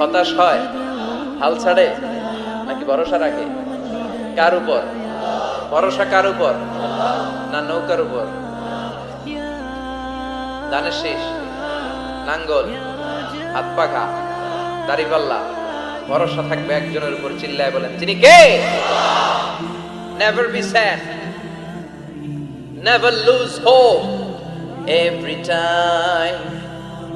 হতাশ হয়? হাল ছাড়ে? নাকি ভরসা রাখে? কার উপর? ভরসা কার উপর? না নৌকার উপর? দানের শেষ নাঙ্গল হাত পাখা দাড়িপাল্লা, ভরসা থাকবে একজনের উপর, চিল্লায় বলেন, তিনি কে? Never be sad never lose hope. Every time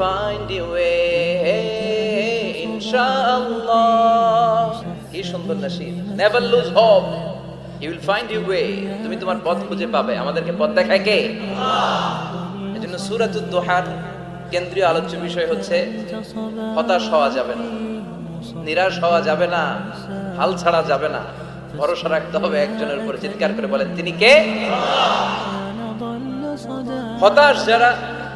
find your way, inshallah. কি সুন্দর Nasir never lose hope you will find you way তুমি তোমার পথ খুঁজে পাবে। আমাদেরকে পথ দেখায় কে? এজন্য সূরাতুদ দুহার কেন্দ্রীয় আলোচ্য বিষয় হচ্ছে, হতাশ হওয়া যাবে না, নিরাশ হওয়া যাবে না, হাল ছাড়া যাবে না। ভরসা রাখতে হবে একজনের উপর। চিৎকার করে বলেন, তিনি কে? হতাশ যারা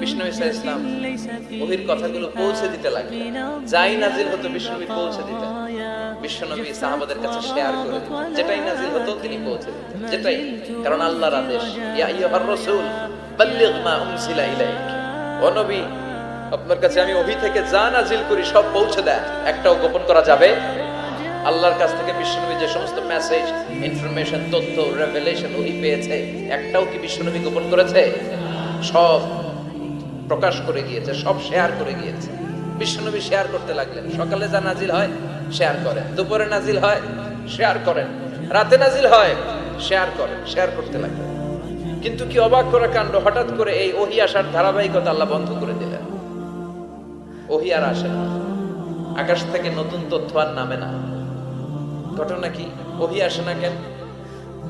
বিষ্ণু ইসা ইসলাম ওহির কথাগুলো পৌঁছে দিতে যাই নাজিল হতো পৌঁছে সাহাবাদের কাছে শেয়ার করে যেটাই নাজিল হতো, তিনি পৌঁছে দিতেন যেটাই। কারণ আল্লাহর আদেশ, ইয়া আইয়ুহার রাসূল, বাল্লিগ মা উনসিলা ইলাইক। ও নবী, আপনার কাছে আমি ওহি থেকে যা নাজিল করি, সব পৌঁছে দেন একটাও গোপন করা যাবে? আল্লাহর কাছ থেকে বিশ্বনবী যে সমস্ত মেসেজ ইনফরমেশন তথ্য রেভেলেশন ওহি পেয়েছে, একটাও কি বিশ্বনবী গোপন করেছে? সব প্রকাশ করে গিয়েছে, সব শেয়ার করে গিয়েছে। বিশ্বনবী শেয়ার করতে লাগলেন। সকালে যা নাজিল হয় শেয়ার করেন। দুপুরে নাজিল হয় শেয়ার করেন। রাতে নাজিল হয় শেয়ার করেন শেয়ার করতে লাগলেন। কিন্তু কি অবাক করা কাণ্ড? হঠাৎ করে এই ওহি আসার ধারাবাহিকতা আল্লাহ বন্ধ করে দিলেন। ওহি আর আসে না। আকাশ থেকে নতুন তথ্য আর নামে না। ঘটনা কি? ওহি আসে না কেন?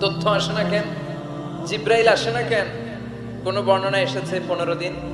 তথ্য আসে না কেন? জিব্রাইল আসে না কেন? কোন বর্ণনা এসেছে পনেরো দিন?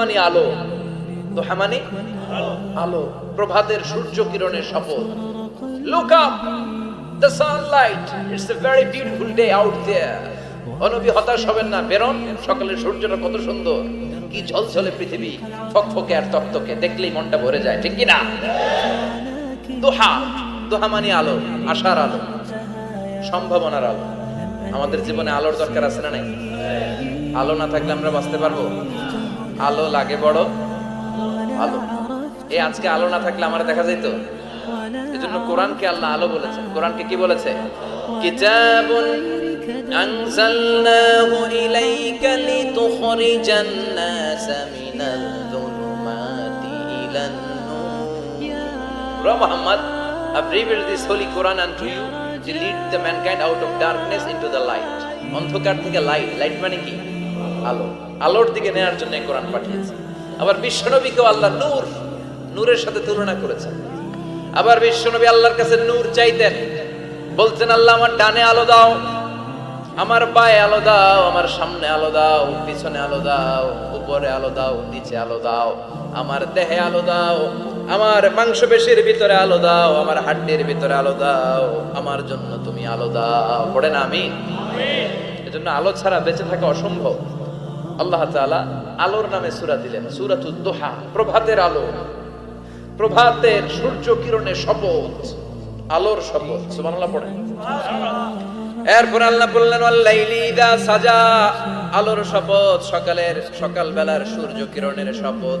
মানে আলো। দোহা মানে আলো। প্রভাতের সূর্য কিরণের শপথ। Look up the sunlight it's a very beautiful day out there অনবী হতাশ হবেন না, বেরন। সকালের সূর্যটা কত সুন্দর। কি ঝলঝলে পৃথিবী। ফকফকে আর তক্তকে দেখলেই মনটা ভরে যায়, ঠিক কি না? দোহা! দোহা মানে আলো, আশার আলো, সম্ভাবনার আলো। আমাদের জীবনে আলোর দরকার আছে না নাই? আলো না থাকলে আমরা বাঁচতে পারব? আলো লাগে বড়। আলো। এই আজকে আলো না থাকলে আমার দেখা যাইত? এজন্য কোরআনকে আল্লাহ আলো বলেছেন। কোরআনকে কি বলেছে? কিতাবুন ইলাইকা লিতুখরিজান নাসা মিনাল যুলুমাতি ইলান নূর। Ra Muhammad, I've revealed this holy Quran unto you to lead the mankind out of darkness into the light. অন্ধকার থেকে লাইট লাইট মানে কি? আলো। আলোর দিকে নেয়ার জন্য কোরআন পাঠিয়েছে। আবার বিশ্বনবীকেও আল্লাহ নূর, নূরের সাথে তুলনা করেছেন। আবার বিশ্বনবী আল্লাহর কাছে নূর চাইতেন। বলতেন, আল্লাহ, আমার ডানে আলো দাও, আমার পায়ে আলো দাও, আমার সামনে আলো দাও, পিছনে আলো দাও, উপরে আলো দাও, নিচে আলো দাও, আমার দেহে আলো দাও আমার মাংস পেশির ভিতরে আলো দাও, আমার হাড্ডির ভিতরে আলো দাও, আমার জন্য তুমি আলো দাও। পড়ে না আমি? এজন্য আলো ছাড়া বেঁচে থাকা অসম্ভব। আল্লাহ তাআলা আলোর নামে সূরা দিলেন, সূরাতুদ দোহা, প্রভাতের আলো। প্রভাতের সূর্য কিরণের শপথ, আলোর শপথ। সুবহানাল্লাহ, পড়েন। এরপর আল্লাহ বললেন সাজা। আলোর শপথ, সকালের সকাল বেলার সূর্য কিরণের শপথ।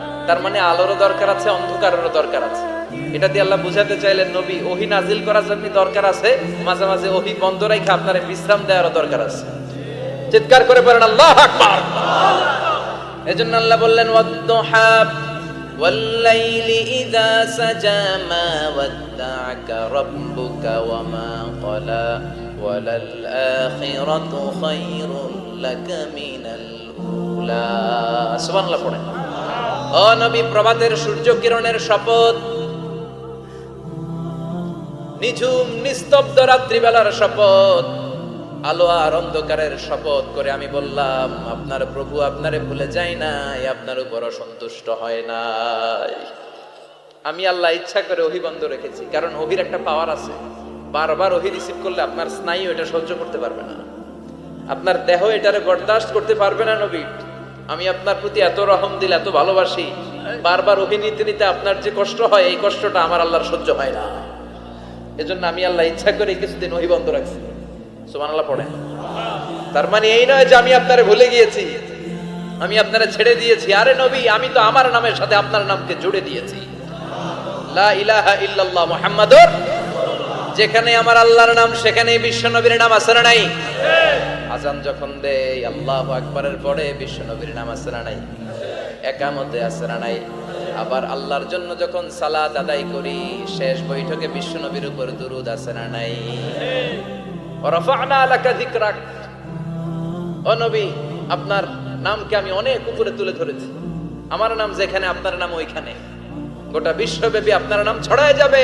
তার মানে আলোরও দরকার আছে অন্ধকারেরও দরকার আছে এটা দিয়ে আল্লাহ বুঝাতে চাইলেন নবী ওহি নাজিল করার জন্য দরকার আছে মাঝে মাঝে ওহি বন্ধ রেখে আপনার বিশ্রাম দেওয়ারও দরকার আছে চিৎকার করে বলেন আল্লাহ আকবার এজন্য আল্লাহ বললেন ওয়াদ্দুহা والليل إذا سجى ما ودعك ربك وما قلى وللآخرة خير لك من الأولى سبحان الله পড়েন ও নবী প্রভাতের সূর্য কিরণের শপথ। নিঝুম, নিস্তব্ধ রাত্রিবেলার শপথ। আলো আর অন্ধকারের শপথ করে আমি বললাম, আপনার প্রভু আপনারে ভুলে যায় নাই, আপনার উপর অসন্তুষ্ট হয় নাই। আমি আল্লাহ ইচ্ছা করে ওহি বন্ধ রেখেছি, কারণ ওহির একটা পাওয়ার আছে। বারবার ওহি রিসিভ করলে আপনার স্নায়ু এটা সহ্য করতে পারবে না। আপনার দেহ এটারে বরদাস্ত করতে পারবে না নবী। আমি আপনার প্রতি এত রহম দিল, এত ভালোবাসি, বারবার অভিনীতি নিতে আপনার যে কষ্ট হয়, এই কষ্টটা আমার আল্লাহর সহ্য হয় না। এজন্য আমি আল্লাহ ইচ্ছা করে কিছুদিন ওহি বন্ধ রাখছি। সুমান আল্লাহ পড়ে তার মানে এই নয় যে আমি আপনারে ভুলে গিয়েছি। আমি আপনারা ছেড়ে দিয়েছি। আরে নবী, আমি তো আমার নামের সাথে আপনার নামকে জুড়ে দিয়েছি। লা ইলাহা ইল্লাল্লাহ মুহাম্মাদুর যেখানে আমার আল্লাহর নাম সেখানে বিশ্ব নবীর নাম আছে না নাই? আজান যখন দেয় আল্লাহ আকবরের পরে বিশ্ব নবীর নাম আছে না নাই? একামতে আছে না নাই? আবার আল্লাহর জন্য যখন সালাত আদায় করি শেষ বৈঠকে বিশ্ব নবীর উপর দুরুদ আছে না নাই? রফানা লাকা যিকরাক। ও নবী আপনার নামকে আমি অনেক উপরে তুলে ধরেছি। আমার নাম যেখানে আপনার নাম ওইখানে। গোটা বিশ্বব্যাপী আপনার নাম ছড়ায় যাবে।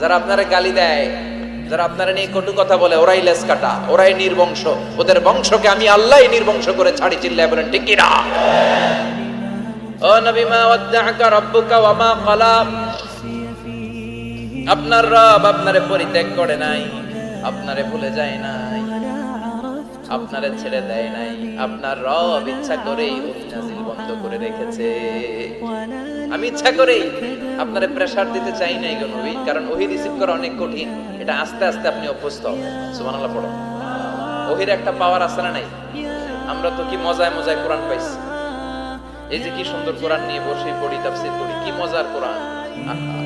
যারা আপনারা গালি দেয়, যারা আপনারা নিয়ে কটু কথা বলে, ওরাই লেস কাটা, ওরাই নির্বংশ। ওদের বংশকে আমি আল্লাহ নির্বংশ করে ছাড়ি, চিল্লায় বলেন, ঠিক কিনা? ও নবী মা ওয়াদ্দাআকা রাব্বুকা ওয়া মা ক্বালা আপনার রব আপনারে পরিত্যাগ করে নাই, আপনারে ভুলে যায় নাই। আপনারে ছেড়ে দেয় নাই। আপনার রব ইচ্ছা করেই নাজিল বন্ধ করে রেখেছে। আমি ইচ্ছা করেই আপনারে প্রেসার দিতে চাই নাই নবী, কারণ ওহি রিসিভ করা অনেক কঠিন। এটা আস্তে আস্তে আপনি অভ্যস্ত। হবেন সুবহানাল্লাহ পড়ো। ওহির একটা পাওয়ার আছে না নাই? আমরা তো কি মজায় মজায় কোরআন পাইছি। এই যে কি সুন্দর কোরআন নিয়ে বসে পড়ি, তাফসীর করি, কি মজার কোরআন। আহা।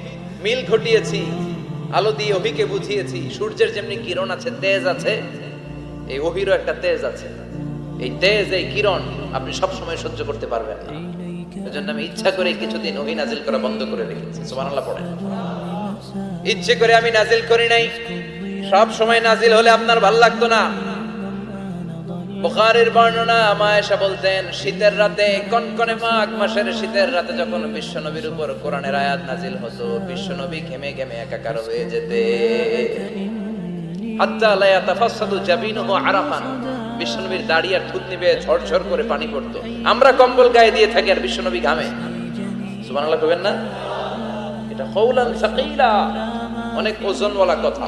মিল ঘটিয়েছি, আলো দিয়ে অভিকে বুঝিয়েছি, সূর্যের যেমনি কিরণ আছে, তেজ আছে, এই অহিরও একটা তেজ আছে। এই তেজ, এই কিরণ আপনি সব সময় সহ্য করতে পারবেন না। এজন্য আমি ইচ্ছা করে কিছুদিন ওহি নাজিল করা বন্ধ করে রেখেছি। সুবহানাল্লাহ পড়েন। ইচ্ছে করে আমি নাজিল করি নাই। সব সময় নাজিল হলে আপনার ভালো লাগতো না। বুখারীর বর্ণনা মায়েশা বলতেন, শীতের রাতে কনকনে মাঘ মাসের শীতের রাতে যখন বিশ্বনবীর উপর কোরআনের আয়াত নাজিল হতো, বিশ্বনবী ঘেমে ঘেমে একাকার হয়ে যেতে। হাত্তা লা ইয়াতাফাসাদু জাবিনুহু আরাফান। বিশ্বনবীর দাড়ি আর থুতনি বেয়ে ঝরঝর করে পানি পড়তো। আমরা কম্বল গায়ে দিয়ে থাকি আর বিশ্বনবী ঘামে। সুবহানাল্লাহ কইবেন না? এটা কৌলান সাকিলা। অনেক ওজনওয়ালা কথা।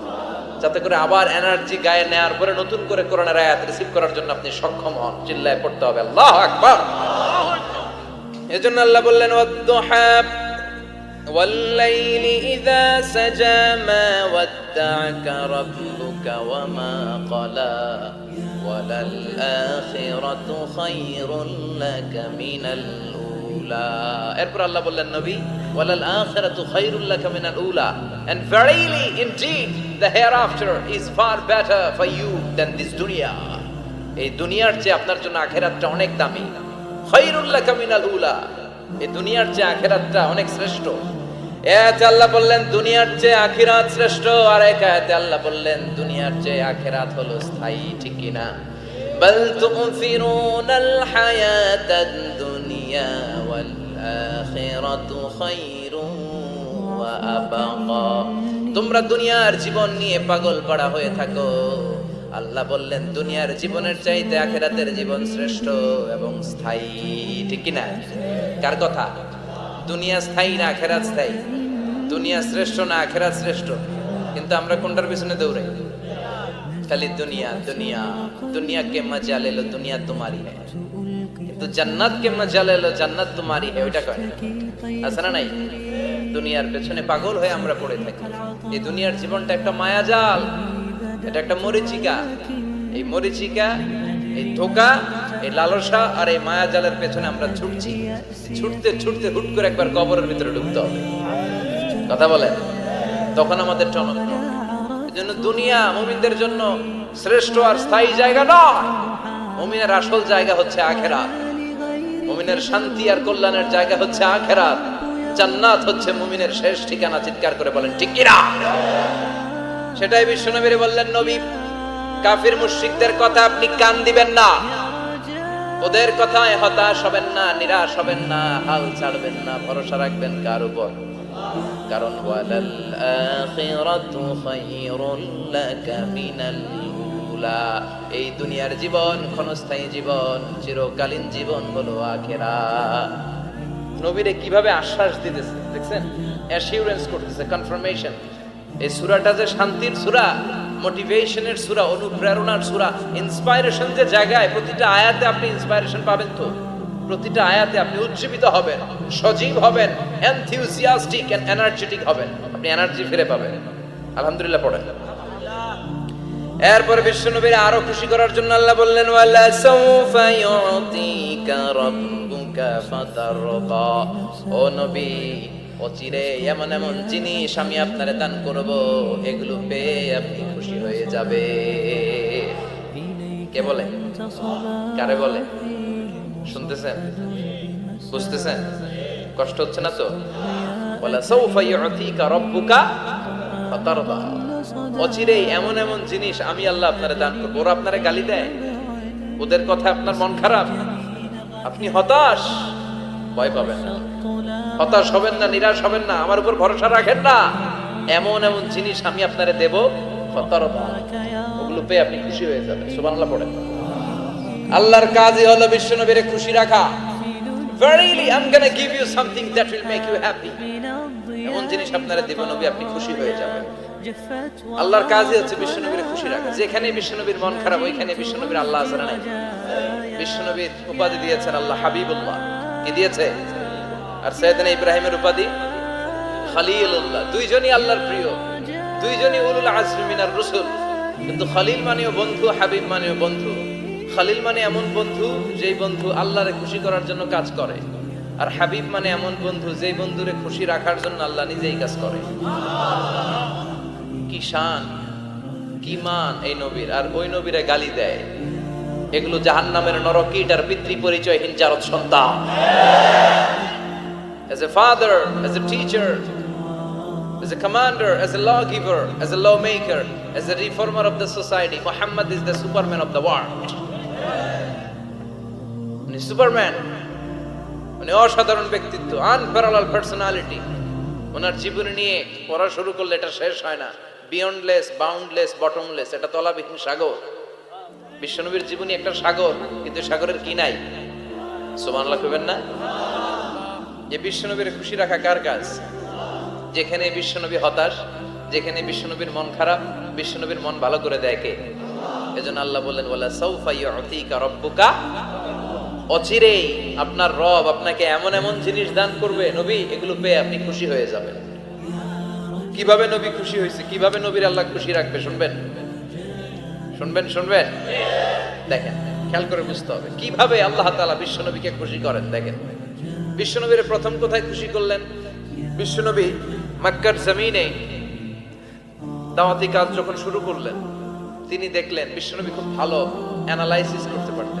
যাতে করে আবার এনার্জি গায়ে নেওয়ার পরে নতুন করে কোরআনের আয়াত রিসিভ করার জন্য আপনি সক্ষম হন চিল্লায় পড়তে হবে আল্লাহ আকবার এজন্য আল্লাহ বললেন ওয়াদ্দুহা والليل إذا سجى ما ودعك ربك وما قلى وللآخرة خير لك من الأولى এরপর আল্লাহ বললেন, নবী, ওয়ালাল আখিরাতু খায়রুল লাকা মিনাল উলা। And verily indeed, the hereafter is far better for you than this দুনিয়া এই দুনিয়ার চেয়ে আপনার জন্য আখেরাতটা অনেক দামি। খায়রুল লাকা মিনাল উলা। এই দুনিয়ার চেয়ে আখেরাতটা অনেক শ্রেষ্ঠ। এতে আল্লাহ বললেন, দুনিয়ার চেয়ে আখিরাত শ্রেষ্ঠ। আর এক আয়াতে আল্লাহ বললেন, দুনিয়ার চেয়ে আখিরাত হলো স্থায়ী, ঠিক কি হায়াতাদ দুনিয়া ওয়াল আখিরাতু খায়রুন ওয়া আবাকা তোমরা দুনিয়ার জীবন নিয়ে পাগল পড়া হয়ে থাকো। আল্লাহ বললেন, দুনিয়ার জীবনের চাইতে আখেরাতের জীবন শ্রেষ্ঠ এবং স্থায়ী। ঠিক না কার কথা? দুনিয়া স্থায়ী না আখেরাত স্থায়ী? দুনিয়া শ্রেষ্ঠ না আখেরাত শ্রেষ্ঠ? কিন্তু আমরা কোনটার পিছনে দৌড়াই? খালি দুনিয়া দুনিয়া দুনিয়া কে মজা ले लो दुनिया तुम्हारी है কিন্তু জান্নাত কে মজা ले लो জান্নাত तुम्हारी है ওইটা কয় আছে না নাই দুনিয়ার পেছনে পাগল হয়ে আমরা পড়ে থাকি এই দুনিয়ার জীবনটা একটা মায়াজাল এটা একটা মরিচিকা এই মরিচিকা এই ধোকা এই লালসা আর এই মায়াজালের পেছনে আমরা ছুটছি ছুটতে ছুটতে হুট করে একবার কবরের ভিতরে ঢুকতে হবে কথা বলেন তখন আমাদের টনক এই জন্য দুনিয়া মুমিনদের জন্য শ্রেষ্ঠ আর স্থায়ী জায়গা নয়। মুমিনের আসল জায়গা হচ্ছে আখেরাত। মুমিনের শান্তি আর কল্যাণের জায়গা হচ্ছে আখেরাত। জান্নাত হচ্ছে মুমিনের শেষ ঠিকানা, চিৎকার করে বলেন, ঠিক কিনা? সেটাই বিশ্বনবীরে বললেন, নবী, কাফির মুশরিকদের কথা আপনি কান দিবেন না। ওদের কথায় হতাশ হবেন না, নিরাশ হবেন না, হাল ছাড়বেন না, ভরসা রাখবেন কার উপর? কারণ আখিরাতু খায়রুল লাকা মিনাল উলা। এই দুনিয়ার জীবন, ক্ষণস্থায়ী জীবন, চিরকালীন জীবন হলো আখিরাত নবীরে কীভাবে আশ্বাস দিতেছে, দেখছেন? অ্যাসিউরেন্স করতেছে কনফার্মেশন এই সুরাটা যে শান্তির সূরা মোটিভেশনের সূরা, অনুপ্রেরণার সুরা ইন্সপাইরেশন যে জায়গায়, প্রতিটা আয়াতে আপনি ইন্সপাইরেশন পাবেন তো। প্রতিটা আয়াতে আপনি উজ্জীবিত হবেন, সজীব হবেন এনথিউজিয়াস্টিক এন্ড এনার্জেটিক হবেন। আপনি এনার্জি ফিরে পাবেন। আলহামদুলিল্লাহ পড়েন। এরপরে বিশ্বনবীর আরও খুশি করার জন্য আল্লাহ বললেন, ওয়ালা সাউফা ইউতিকা রাব্বুকা ফাতারদা ও নবী অচিরে এমন এমন জিনিস আমি আপনারে দান করব, এগুলো পেয়ে আপনি খুশি হয়ে যাবে কে বলে? কারে বলে? শুনতেছেন? বুঝতেছেন? কষ্ট হচ্ছে না তো? এমন এমন জিনিস আমি আল্লাহ দান ওরা গালি দেয়। ওদের কথা আপনার মন খারাপ। আপনি হতাশ? ভয় পাবেন না। হতাশ হবেন না, নিরাশ হবেন না। আমার উপর ভরসা রাখেন না। এমন এমন জিনিস আমি আপনারে দেব। ওগুলো পেয়ে আপনি খুশি হয়ে যাবেন। সুবহানাল্লাহ পড়েন। আল্লাহর কাজই হলো বিশ্বনবীরে খুশি রাখা। Verily, I'm gonna give you something that will make you happy. এমন জিনিস আপনারা দেব নবী আপনি খুশি হয়ে যাবেন। আল্লাহর কাজই হচ্ছে বিশ্বনবীর খুশি রাখা। যেখানে বিশ্বনবীর মন খারাপ ওইখানে বিশ্বনবীর আল্লাহ আছে না নাই? বিশ্বনবীর উপাধি দিয়েছেন আল্লাহ হাবিবুল্লাহ। কি দিয়েছে? আর সৈয়দনা ইব্রাহিমের উপাধি? খালিলুল্লাহ। দুইজনই আল্লাহর প্রিয়। দুইজনই উলুল আজমি মিনার রসুল। কিন্তু খালিল মানেও বন্ধু হাবিব মানেও বন্ধু। খালিল মানে এমন বন্ধু যেই বন্ধু আল্লাহরে খুশি করার জন্য কাজ করে, আর হাবিব মানে এমন বন্ধু যেই বন্ধুরে খুশি রাখার জন্য আল্লাহ নিজেই কাজ করে। কি শান, কি মান এই নবীর, আর ওই নবীরে গালি দেয়। এগুলো জাহান নামের নরকিট আর পিতৃ পরিচয়হীন জারদ সন্তান। As a father, as a teacher, as a commander, as a lawgiver, as a lawmaker, as a reformer of the society, muhammad is the superman of the world. উনি সুপারম্যান, উনি অসাধারণ ব্যক্তিত্ব আনপ্যারালাল পার্সোনালিটি ওনার জীবনী নিয়ে পড়া শুরু করলে এটা শেষ হয় না। বিয়ন্ডলেস বাউন্ডলেস বটমলেস এটা তলাবিহীন সাগর। বিশ্বনবীর জীবনী একটা সাগর, কিন্তু সাগরের কি নাই? সোমান লাগবেন না? যে বিশ্বনবীর খুশি রাখা কার কাজ? যেখানে বিশ্বনবী হতাশ, যেখানে বিশ্বনবীর মন খারাপ, বিশ্বনবীর মন ভালো করে দেয় কে? এজন্য আল্লাহ বললেন, ওয়ালা সাউফা ইউতিকা রাব্বুকা অচিরেই আপনার রব আপনাকে এমন এমন জিনিস দান করবে, নবী, এগুলো পেয়ে আপনি খুশি হয়ে যাবেন। কীভাবে নবী খুশি হয়েছে? কীভাবে নবীর আল্লাহ খুশি রাখবে? শুনবেন? শুনবেন? শুনবেন? দেখেন, খেয়াল করে বুঝতে হবে। কীভাবে আল্লাহ তাআলা বিশ্বনবীকে খুশি করেন? দেখেন বিশ্বনবীর প্রথম কোথায় খুশি করলেন? বিশ্বনবী মক্কার জমিনে দাওয়াতি কাজ যখন শুরু করলেন, তিনি দেখলেন বিশ্বনবী খুব ভালো অ্যানালাইসিস করতে পারতেন।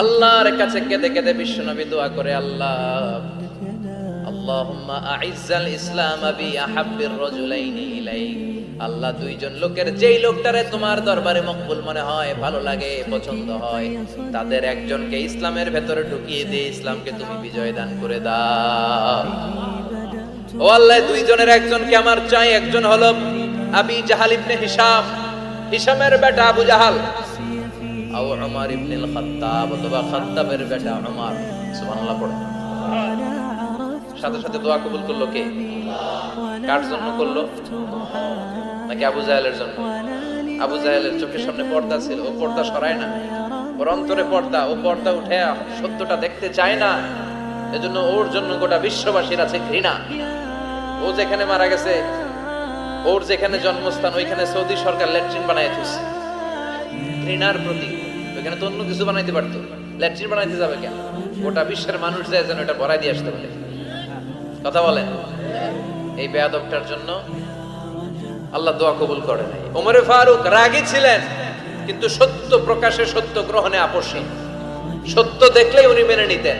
আল্লাহর কাছে কেঁদে কেঁদে বিশ্বনবী দোয়া করে, আল্লাহ আল্লাহ, দুইজন লোকের যেই লোকটারে তোমার দরবারে মকবুল মনে হয়, ভালো লাগে, পছন্দ হয়, তাদের একজনকে ইসলামের ভেতরে ঢুকিয়ে দিয়ে ইসলামকে তুমি বিজয় দান করে দাও। আল্লাহ, দুইজনের একজনকে আমার চাই, একজন হলো আবি জাহাল ইবনে হিসাম হিসামের বেটা আবু জাহাল। আও খাত্তাব অথবা খাত্তাবের বেটা সুবহানাল্লাহ, পড়ে। সাথে সাথে দোয়া কবুল করল কে? কার জন্য করল? নাকি আবু জাহেলের জন্য? আবু জাহেলের চোখের সামনে পর্দা ছিল, ও পর্দা সরায় না। ওর অন্তরে পর্দা, ও পর্দা উঠে সত্যটা দেখতে চায় না। এজন্য ওর জন্য গোটা বিশ্ববাসীর আছে ঘৃণা। ও যেখানে মারা গেছে, ওর যেখানে জন্মস্থান, ওইখানে সৌদি সরকার ল্যাট্রিন বানায় ঘৃণার প্রতীক। ওইখানে তো অন্য কিছু বানাইতে পারতো। ল্যাট্রিন বানাইতে যাবে কেন? গোটা বিশ্বের মানুষ যায় যেন এটা ভরাই দিয়ে আসতে পারে। কথা বলেন। এই বেয়াদবটার জন্য আল্লাহ দোয়া কবুল করে নাই। ওমরে ফারুক রাগী ছিলেন, কিন্তু সত্য প্রকাশে, সত্য গ্রহণে আপোষহীন সত্য দেখলেই উনি মেনে নিতেন।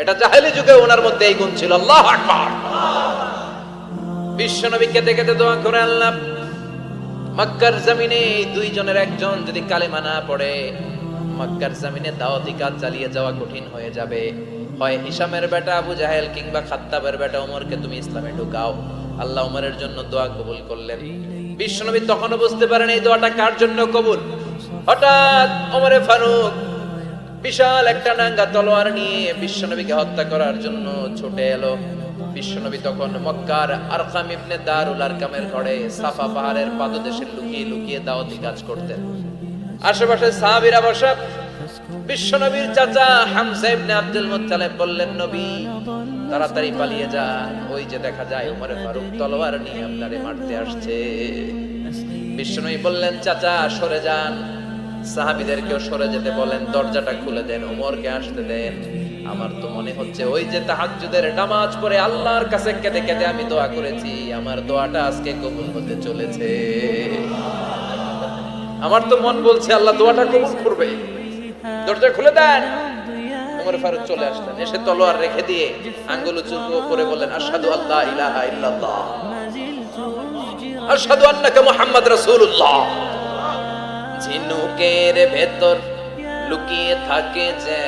এটা জাহেলি যুগে ওনার মধ্যে এই গুণ ছিল। আল্লাহ আকবার। বিশ্বনবী কেঁদে কেঁদে দোয়া করে আল্লাহ মক্কার জমিনে দুইজনের একজন যদি কালেমা না পড়ে, মক্কার জমিনে দাওয়াতি কাজ চালিয়ে যাওয়া কঠিন হয়ে যাবে। হয় হিসামের বেটা আবু জাহেল কিংবা খাত্তাবের বেটা ওমরকে তুমি ইসলামে ঢুকাও। আল্লাহ ওমরের জন্য দোয়া কবুল করলেন। বিশ্বনবী তখনও বুঝতে পারেন এই দোয়াটা কার জন্য কবুল? হঠাৎ ওমরে ফারুক বিশাল একটা নাঙ্গা তলোয়ার নিয়ে বিশ্বনবীকে হত্যা করার জন্য ছুটে এলো। বিশ্বনবী তখন মক্কার আরকাম ইবনে দারুল আরকামের ঘরে সাফা পাহাড়ের পাদদেশে লুকিয়ে লুকিয়ে দাওয়াতি কাজ করতেন। আশেপাশে সাহাবীরা বসা বিশ্বনবীর চাচা হামজা ইবনে আব্দুল মুত্তালিব বললেন, নবী, তাড়াতাড়ি পালিয়ে যান। ওই যে দেখা যায় ওমরে ফারুক তলোয়ার নিয়ে আপনারে মারতে আসছে। বিশ্বনবী বললেন, চাচা, সরে যান। সাহাবিদেরকেও সরে যেতে বলেন, দরজাটা খুলে দেন, ওমরকে আসতে দেন। আমার তো মনে হচ্ছে ওই যে তাহাজ্জুদের নামাজ পড়ে আল্লাহর কাছে কেঁদে কেঁদে আমি দোয়া করেছি, আমার দোয়াটা আজকে কবুল হতে চলেছে। আমার তো মন বলছে, আল্লাহ দোয়াটা কবুল করবে। দরজা খুলে দেন। ফারুক চলে আসলেন, এসে তলোয়ার রেখে দিয়ে আঙ্গুল করে বললেন, আশহাদু আল্লাহ ইলাহা ইল্লাল্লাহ। আশহাদু আন্নাকা মুহাম্মদ রাসূলুল্লাহ। ঝিনুকের ভেতর লুকিয়ে থাকে যে